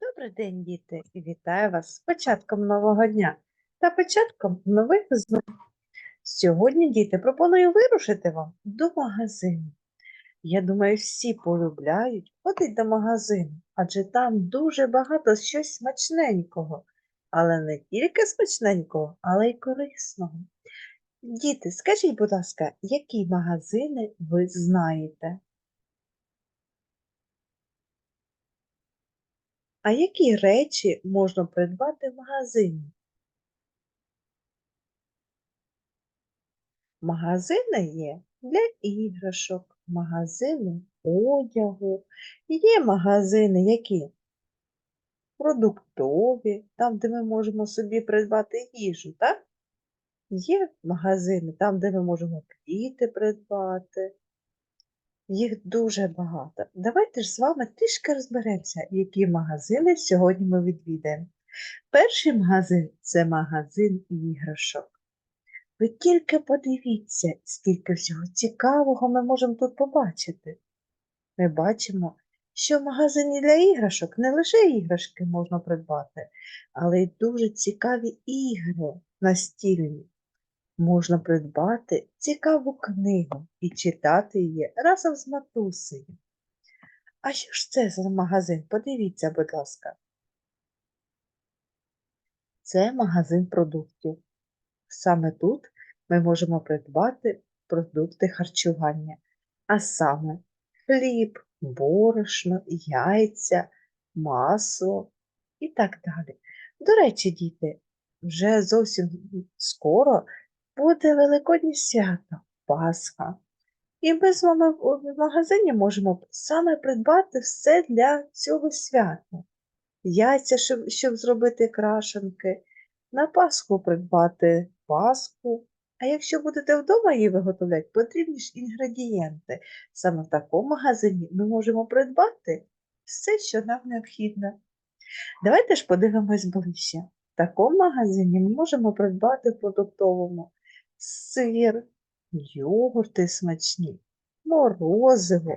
Добрий день, діти, і вітаю вас з початком нового дня та початком нових знань. Сьогодні, діти, пропоную вирушити вам до магазину. Я думаю, всі полюбляють ходити до магазину, адже там дуже багато щось смачненького, але не тільки смачненького, але й корисного. Діти, скажіть, будь ласка, які магазини ви знаєте? А які речі можна придбати в магазині? Магазини є для іграшок, магазини одягу. Є магазини, які продуктові, там, де ми можемо собі придбати їжу, так? Є магазини, там, де ми можемо квіти придбати. Їх дуже багато. Давайте ж з вами трішки розберемося, які магазини сьогодні ми відвідаємо. Перший магазин це магазин іграшок. Ви тільки подивіться, скільки всього цікавого ми можемо тут побачити. Ми бачимо, що в магазині для іграшок не лише іграшки можна придбати, але й дуже цікаві ігри настільні. Можна придбати цікаву книгу і читати її разом з матусею. А що ж це за магазин? Подивіться, будь ласка. Це магазин продуктів. Саме тут ми можемо придбати продукти харчування, а саме хліб, борошно, яйця, масло і так далі. До речі, діти, вже зовсім скоро буде Великоднє свято, Пасха. І ми з вами в магазині можемо саме придбати все для цього свята. Яйця, щоб, щоб зробити крашенки, на Пасху придбати пасху. А якщо будете вдома її виготовляти, потрібні ж інгредієнти. Саме в такому магазині ми можемо придбати все, що нам необхідно. Давайте ж подивимось ближче. В такому магазині ми можемо придбати в продуктовому сир, йогурти смачні, морозиво,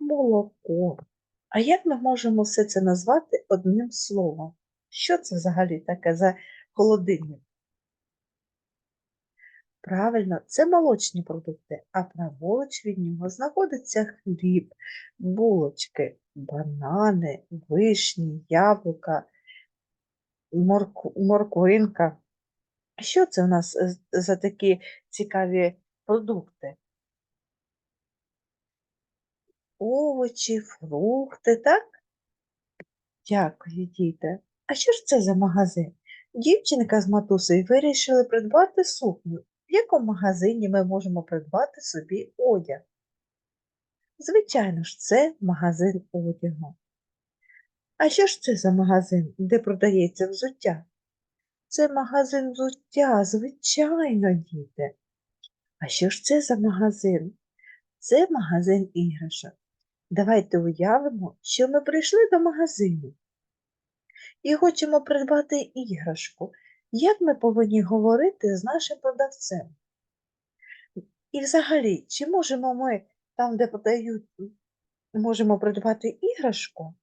молоко. А як ми можемо все це назвати одним словом? Що це взагалі таке за холодильник? Правильно, це молочні продукти, а праворуч від нього знаходиться хліб, булочки, банани, вишні, яблука, морку, морквинка. Що це у нас е, за такі цікаві продукти? Овочі, фрукти, так? Дякую, діти. А що ж це за магазин? Дівчинка з матусею вирішили придбати сукню. В якому магазині ми можемо придбати собі одяг? Звичайно ж, це магазин одягу. А що ж це за магазин, де продається взуття? Це магазин взуття, звичайно, діти. А що ж це за магазин? Це магазин іграшок. Давайте уявимо, що ми прийшли до магазину і хочемо придбати іграшку. Як ми повинні говорити з нашим продавцем? І взагалі, чи можемо ми там, де подають, можемо придбати іграшку,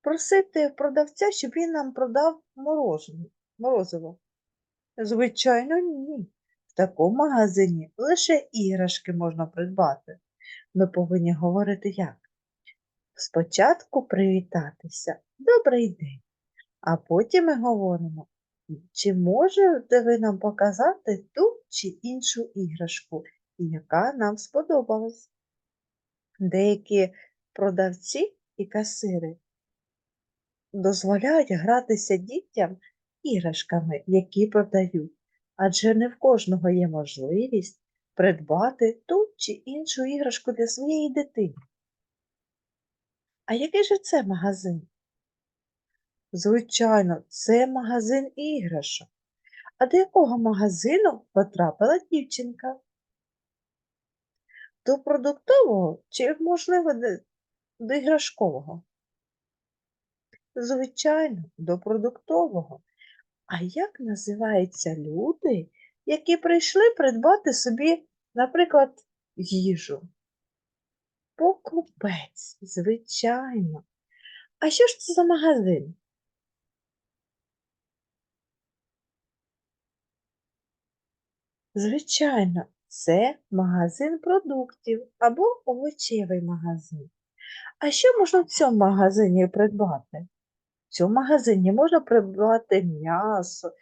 просити продавця, щоб він нам продав морожене, морозиво? Звичайно, ні. В такому магазині лише іграшки можна придбати. Ми повинні говорити як? Спочатку привітатися. Добрий день. А потім ми говоримо, чи можете ви нам показати ту чи іншу іграшку, яка нам сподобалась? Деякі продавці і касири дозволяють гратися дітям іграшками, які продають, адже не в кожного є можливість придбати ту чи іншу іграшку для своєї дитини. А який же це магазин? Звичайно, це магазин іграшок. А до якого магазину потрапила дівчинка? До продуктового чи, можливо, до, іграшкового? Звичайно, до продуктового. А як називаються люди, які прийшли придбати собі, наприклад, їжу? Покупець, звичайно. А що ж це за магазин? Звичайно, це магазин продуктів або овочевий магазин. А що можна в цьому магазині придбати? В магазині можна придбати м'ясо,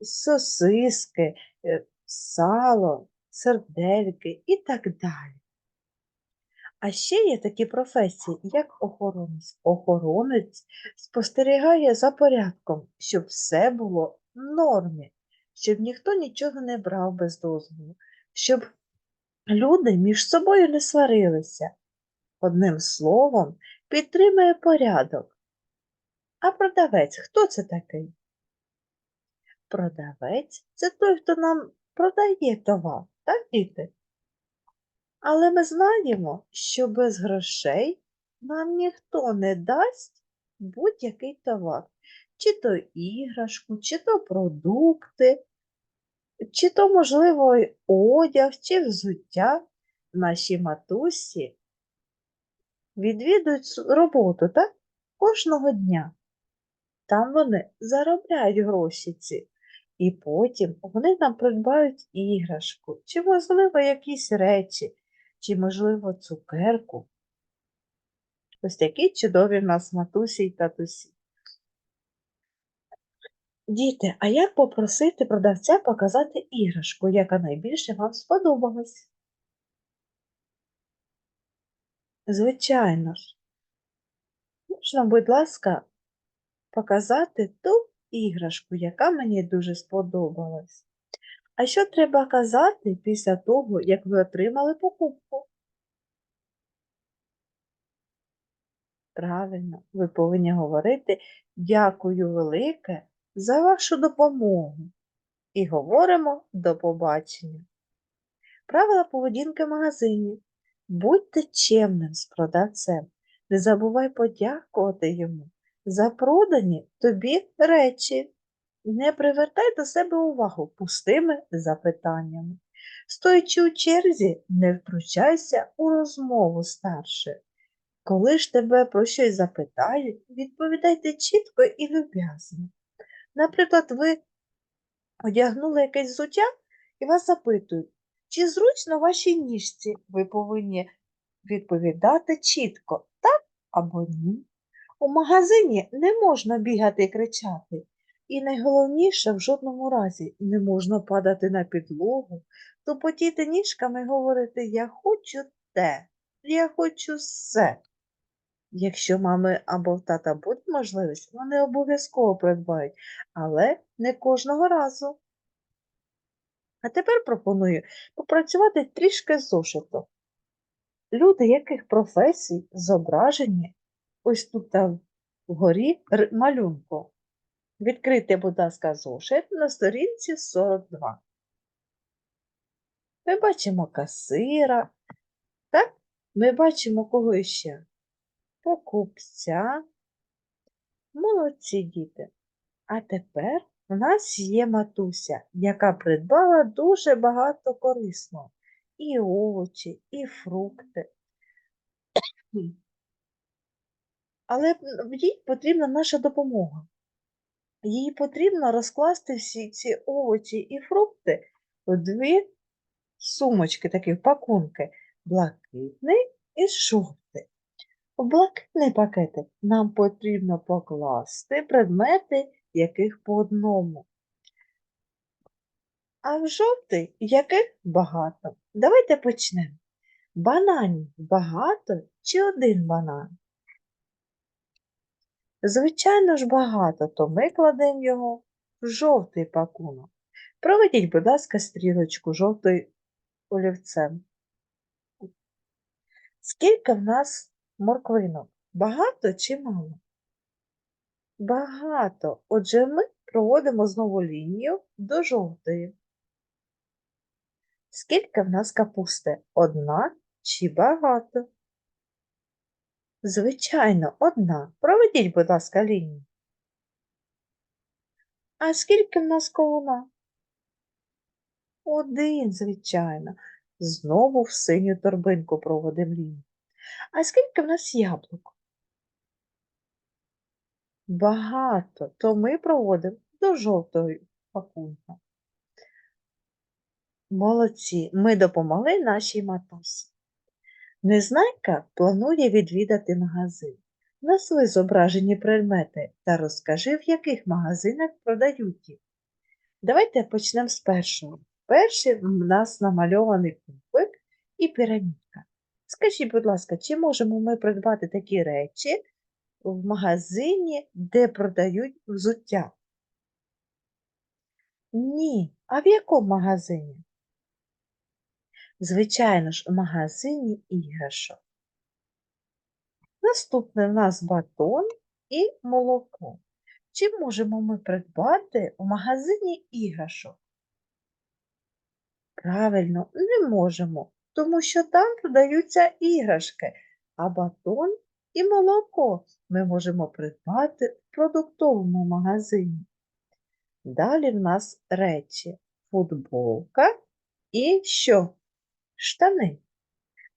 сосиски, е, сало, сердельки і так далі. А ще є такі професії, як охоронець. Охоронець спостерігає за порядком, щоб все було в нормі, щоб ніхто нічого не брав без дозволу, щоб люди між собою не сварилися. Одним словом, підтримує порядок. А продавець хто це такий? Продавець це той, хто нам продає товар, так, діти? Але ми знаємо, що без грошей нам ніхто не дасть будь-який товар, чи то іграшку, чи то продукти, чи то, можливо, одяг, чи взуття. Наші матусі відвідують роботу, так? Кожного дня. Там вони заробляють гроші ці. І потім вони нам придбають іграшку, чи, можливо, якісь речі, чи, можливо, цукерку. Ось такі чудові в нас матусі й татусі. Діти, а як попросити продавця показати іграшку, яка найбільше вам сподобалась? Звичайно ж. Можна, будь ласка, показати ту іграшку, яка мені дуже сподобалась. А що треба казати після того, як ви отримали покупку? Правильно, ви повинні говорити дякую велике за вашу допомогу. І говоримо до побачення. Правила поведінки в магазині. Будьте чемним з продавцем. Не забувай подякувати йому за продані тобі речі. Не привертай до себе увагу пустими запитаннями. Стоячи у черзі, не втручайся у розмову старше. Коли ж тебе про щось запитають, відповідайте чітко і люб'язно. Наприклад, ви одягнули якесь взуття і вас запитують, чи зручно вашій ніжці? Ви повинні відповідати чітко так або ні. У магазині не можна бігати і кричати. І найголовніше в жодному разі не можна падати на підлогу, тупотіти ніжками говорити Я хочу те, я хочу все. Якщо мами або в тата буде можливість, вони обов'язково придбають, але не кожного разу. А тепер пропоную попрацювати трішки з зошитом. Люди яких професій зображені ось тут вгорі малюнку. Відкрийте, будь ласка, зошит на сторінці 42. Ми бачимо касира, так? Ми бачимо кого іще? Покупця. Молодці діти. А тепер в нас є матуся, яка придбала дуже багато корисного. І овочі, і фрукти. Але їй потрібна наша допомога. Їй потрібно розкласти всі ці овочі і фрукти у дві сумочки, такі пакунки, блакитний і жовтий. У блакитний пакетик нам потрібно покласти предмети, яких по одному. А в жовтий яких багато. Давайте почнемо. Бананів багато чи один банан? Звичайно ж багато, то ми кладемо його в жовтий пакунок. Проведіть, будь ласка, стрілочку жовтою олівцем. Скільки в нас морквинок? Багато чи мало? Багато. Отже, ми проводимо знову лінію до жовтої. Скільки в нас капусти? Одна чи багато? Звичайно, одна. Проведіть, будь ласка, лінію. А скільки в нас кавуна? Один, звичайно. Знову в синю торбинку проводимо лінію. А скільки в нас яблук? Багато, то ми проводимо до жовтого пакунка. Молодці, ми допомогли нашій матусі. Незнайка планує відвідати магазин. Назви зображені предмети та розкажи, в яких магазинах продають їх. Давайте почнемо з першого. Перший в нас намальований кубик і пірамідка. Скажіть, будь ласка, чи можемо ми придбати такі речі в магазині, де продають взуття? Ні. А в якому магазині? Звичайно ж, в магазині іграшок. Наступне в нас батон і молоко. Чи можемо ми придбати в магазині іграшок? Правильно, не можемо, тому що там продаються іграшки, а батон і молоко ми можемо придбати в продуктовому магазині. Далі в нас речі футболка і що? Штани.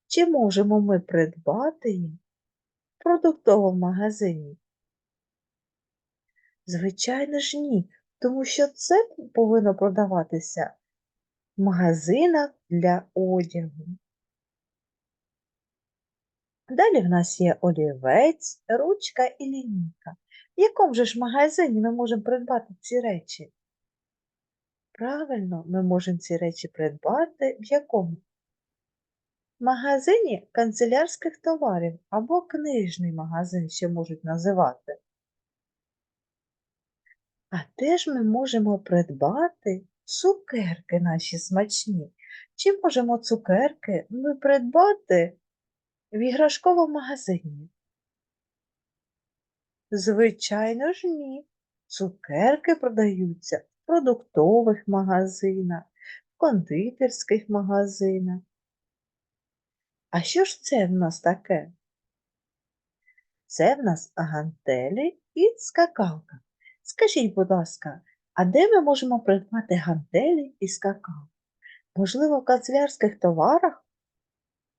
Чи можемо ми придбати їх в продуктовому магазині? Звичайно ж ні, тому що це повинно продаватися в магазинах для одягу. Далі в нас є олівець, ручка і лінійка. В якому же ж магазині ми можемо придбати ці речі? Правильно, ми можемо ці речі придбати в якому? Магазині канцелярських товарів або книжний магазин ще можуть називати. А де ж ми можемо придбати цукерки наші смачні? Чи можемо цукерки ми придбати в іграшковому магазині? Звичайно ж ні. Цукерки продаються в продуктових магазинах, в кондитерських магазинах. А що ж це в нас таке? Це в нас гантелі і скакалка. Скажіть, будь ласка, а де ми можемо придбати гантелі і скакалку? Можливо, в канцелярських товарах?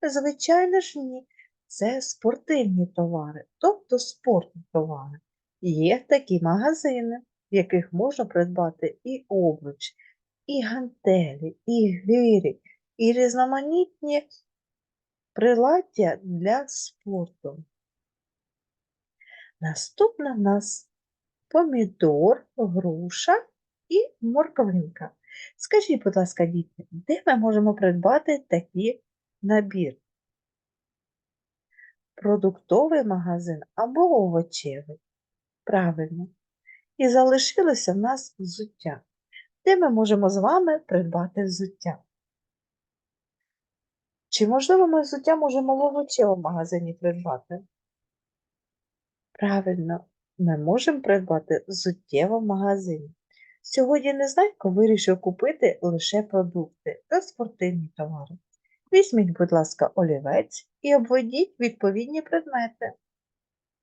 Звичайно ж ні. Це спортивні товари, тобто спортні товари. Є такі магазини, в яких можна придбати і обруч, і гантелі, і гирі, і різноманітні приладдя для спорту. Наступна в нас помідор, груша і морковинка. Скажіть, будь ласка, діти, де ми можемо придбати такий набір? Продуктовий магазин або овочевий? Правильно. І залишилося в нас взуття. Де ми можемо з вами придбати взуття? Чи, можливо, ми взуття можемо в магазині придбати? Правильно, ми можемо придбати взуттєво в магазині. Сьогодні Незнайко вирішив купити лише продукти та спортивні товари. Візьміть, будь ласка, олівець і обведіть відповідні предмети.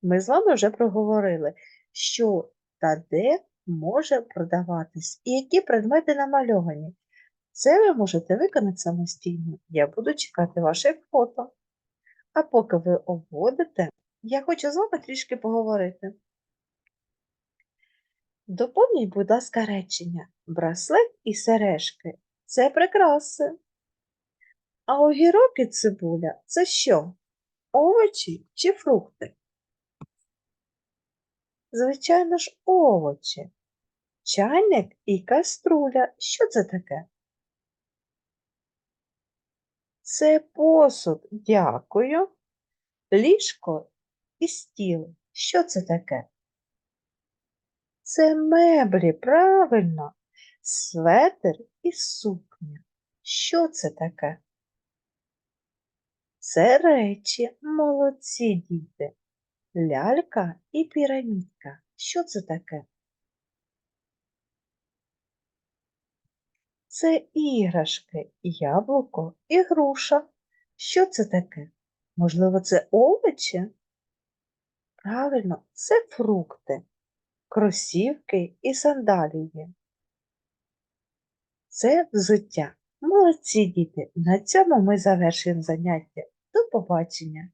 Ми з вами вже проговорили, що та де може продаватись і які предмети намальовані. Це ви можете виконати самостійно. Я буду чекати ваших фото. А поки ви обводите, я хочу з вами трішки поговорити. Доповніть, будь ласка, речення. Браслет і сережки це прикраси. А огірок і цибуля це що? Овочі чи фрукти? Звичайно ж, овочі. Чайник і каструля. Що це таке? Це посуд. Дякую. Ліжко і стіл. Що це таке? Це меблі, правильно. Светер і сукня. Що це таке? Це речі, молодці діти. Лялька і пірамідка. Що це таке? Це іграшки, яблуко і груша. Що це таке? Можливо, це овочі? Правильно, це фрукти, кросівки і сандалії. Це взуття. Молодці діти! На цьому ми завершуємо заняття. До побачення!